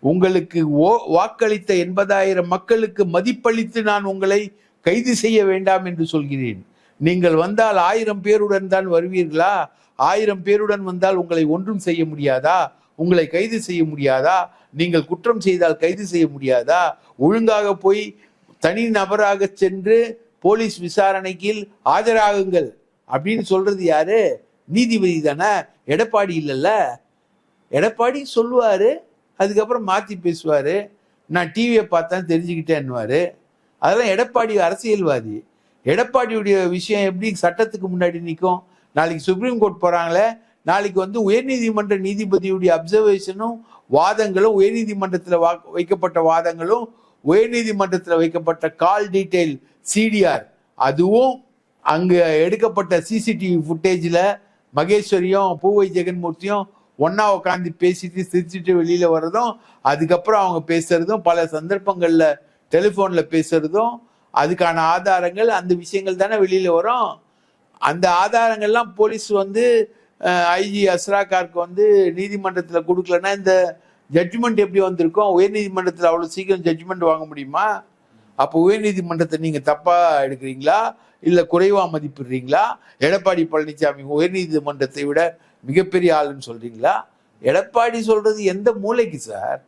உங்களுக்கு ஓ வாக்களித்த எண்பதாயிரம் மக்களுக்கு மதிப்பளித்து நான் உங்களை கைது செய்ய வேண்டாம் என்று சொல்கிறேன். நீங்கள் வந்தால் ஆயிரம் பேருடன் தான் வருவீர்களா? ஆயிரம் பேருடன் வந்தால் உங்களை ஒன்றும் செய்ய முடியாதா? உங்களை கைது செய்ய முடியாதா? நீங்கள் குற்றம் செய்தால் கைது செய்ய முடியாதா? ஒழுங்காக போய் தனி நபராக சென்று போலீஸ் விசாரணைக்கு ஆஜராகுங்கள். அப்படின்னு சொல்றது யாரு? நீதிபதி தானே? எடப்பாடி இல்லைல்ல. எடப்பாடி சொல்லுவாரு அதுக்கப்புறம் மாற்றி பேசுவார். நான் டிவியை பார்த்தா தெரிஞ்சுக்கிட்டேன்னுவார். அதெல்லாம் எடப்பாடி அரசியல்வாதி. எடப்பாடியுடைய விஷயம் எப்படி சட்டத்துக்கு முன்னாடி நிற்கும் நாளைக்கு சுப்ரீம் கோர்ட் போகிறாங்களே நாளைக்கு வந்து உயர்நீதிமன்ற நீதிபதியுடைய அப்சர்வேஷனும் வாதங்களும் உயர்நீதிமன்றத்தில் வா வைக்கப்பட்ட வாதங்களும் உயர்நீதிமன்றத்தில் வைக்கப்பட்ட கால் டீட்டெயில் சிடிஆர் அதுவும் அங்கே எடுக்கப்பட்ட சிசிடிவி ஃபுட்டேஜில் மகேஸ்வரியும் பூவை ஜெகன்மூர்த்தியும் ஒன்னா உட்காந்து பேசிட்டு சிரிச்சிட்டு வெளியில வர்றதும் அதுக்கப்புறம் அவங்க பேசுறதும் பல சந்தர்ப்பங்கள்ல டெலிஃபோன்ல பேசுறதும் அதுக்கான ஆதாரங்கள் அந்த விஷயங்கள் தானே வெளியில வரும். அந்த ஆதாரங்கள்லாம் போலீஸ் வந்து ஐஜி அஸ்ராகாருக்கு வந்து நீதிமன்றத்தில் கொடுக்கலன்னா இந்த ஜட்ஜ்மெண்ட் எப்படி வந்திருக்கும்? உயர்நீதிமன்றத்தில் அவ்வளோ சீக்கிரம் ஜட்ஜ்மெண்ட் வாங்க முடியுமா? அப்போ உயர்நீதிமன்றத்தை நீங்கள் தப்பாக எடுக்கிறீங்களா? இல்லை குறைவாக மதிப்பிடுறீங்களா? எடப்பாடி பழனிசாமி உயர்நீதிமன்றத்தை விட மிகப்பெரிய ஆளுன்னு சொல்கிறீங்களா எடப்பாடி சொல்கிறது எந்த மூளைக்கு சார்?